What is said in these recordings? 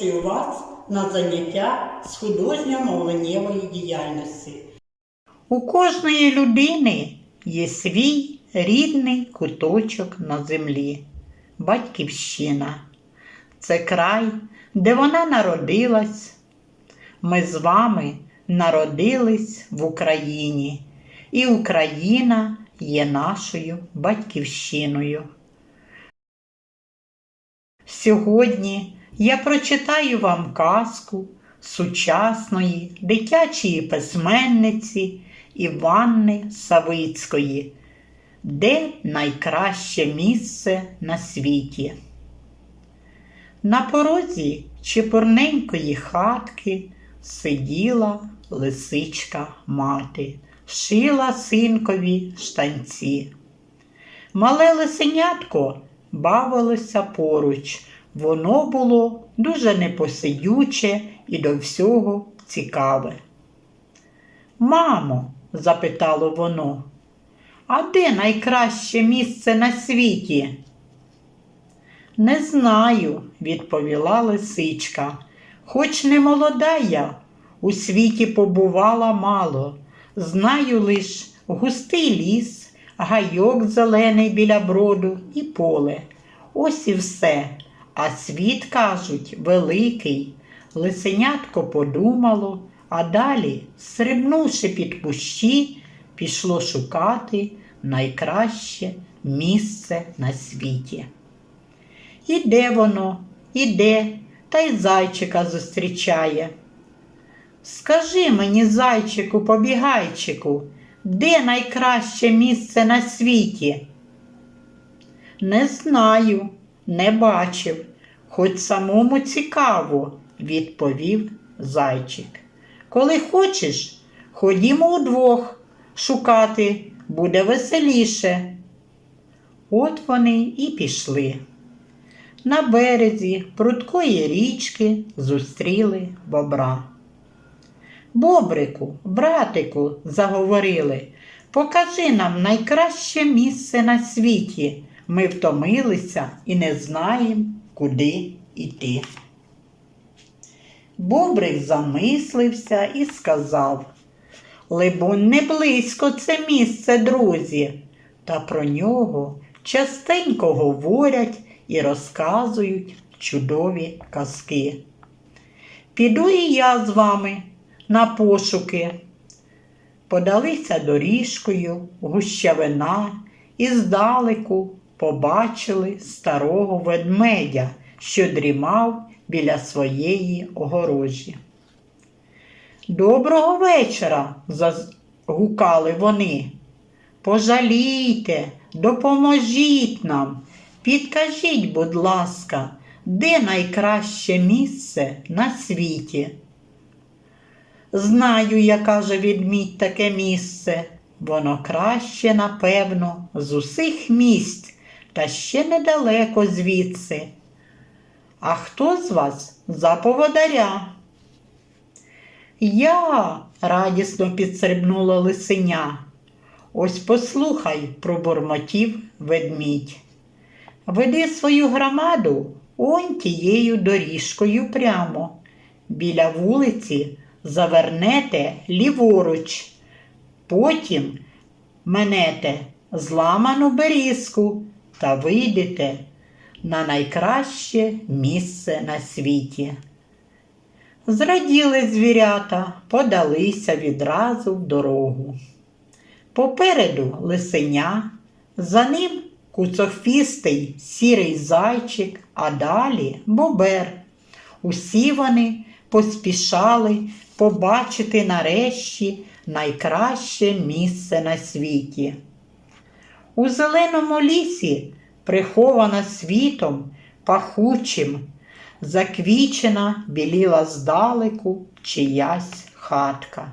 запрошую вас на заняття з художньо-мовленнєвої діяльності. У кожної людини є свій рідний куточок на землі, батьківщина. Це край, де вона народилась. Ми з вами народились в Україні, і Україна є нашою батьківщиною. Сьогодні я прочитаю вам казку сучасної дитячої письменниці Іванни Савицької, де найкраще місце на світі. На порозі чепурненької хатки сиділа лисичка мати, шила синкові штанці. Мале лисенятко бавилося поруч. Воно було дуже непосидюче і до всього цікаве. Мамо, запитало воно, а де найкраще місце на світі? Не знаю, відповіла лисичка. Хоч не молода я, у світі побувала мало. Знаю лиш густий ліс, гайок зелений біля броду і поле. Ось і все. А світ, кажуть, великий. Лисенятко подумало, а далі, стрибнувши під кущі, пішло шукати найкраще місце на світі. Іде воно, іде, та й зайчика зустрічає. Скажи мені, зайчику, побігайчику, де найкраще місце на світі? Не знаю, не бачив, хоч самому цікаво, відповів зайчик. Коли хочеш, ходімо удвох шукати, буде веселіше. От вони і пішли. На березі прудкої річки зустріли бобра. Бобрику, братику, заговорили, покажи нам найкраще місце на світі. Ми втомилися і не знаємо, куди йти. Бобрик замислився і сказав Либонь, не близько це місце, друзі, та про нього частенько говорять і розказують чудові казки. Піду і я з вами на пошуки. Подалися доріжкою гущавина і здалеку побачили старого ведмедя, що дрімав біля своєї огорожі. Доброго вечора, загукали вони. Пожалійте, допоможіть нам, підкажіть, будь ласка, де найкраще місце на світі? Знаю, я каже відмідь таке місце. Воно краще, напевно, з усіх місць, та ще недалеко звідси. А хто з вас за поводаря? Я, радісно підстрибнула лисеня. Ось послухай, пробурмотів ведмідь. Веди свою громаду он тією доріжкою прямо. Біля вулиці завернете ліворуч, потім менете зламану берізку та вийдете на найкраще місце на світі. Зраділи звірята, подалися відразу в дорогу. Попереду лисеня, за ним куцохвістий сірий зайчик, а далі бобер. Усі вони поспішали побачити нарешті найкраще місце на світі. У зеленому лісі, прихована світом, пахучим, заквічена біліла здалеку чиясь хатка.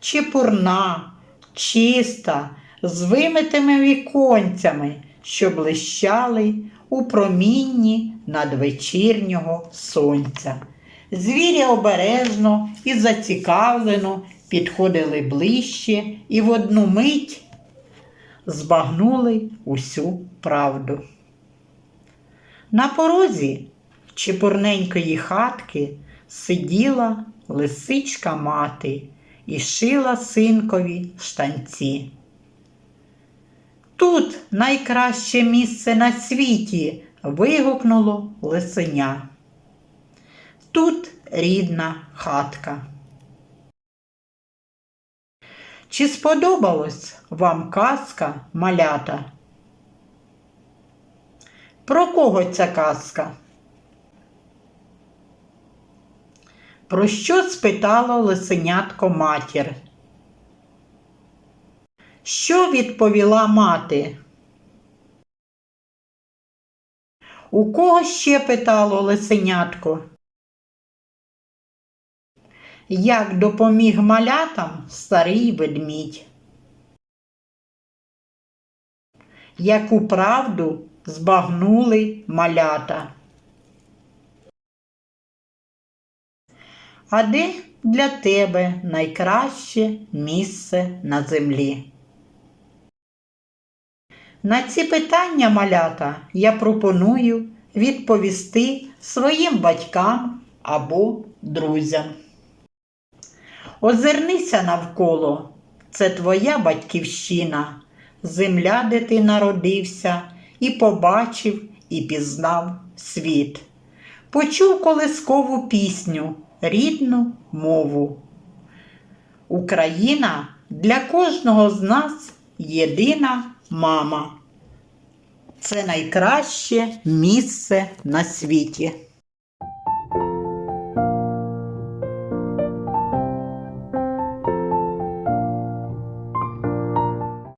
Чепурна, чиста, з вимитими віконцями, що блищали у промінні надвечірнього сонця. Звірі обережно і зацікавлено підходили ближче і в одну мить збагнули усю правду. На порозі чепурненької хатки сиділа лисичка мати і шила синкові штанці. Тут найкраще місце на світі. вигукнуло лисеня. Тут рідна хатка. Чи сподобалась вам казка малята? Про кого ця казка? Про що спитало лисенятко матір? Що відповіла мати? У кого ще питало лисенятко? Як допоміг малятам старий ведмідь? Яку правду збагнули малята? А де для тебе найкраще місце на землі? На ці питання малята я пропоную відповісти своїм батькам або друзям. Озирнися навколо, це твоя батьківщина, земля, де ти народився, і побачив, і пізнав світ. Почув колискову пісню, рідну мову. Україна для кожного з нас єдина мама. Це найкраще місце на світі.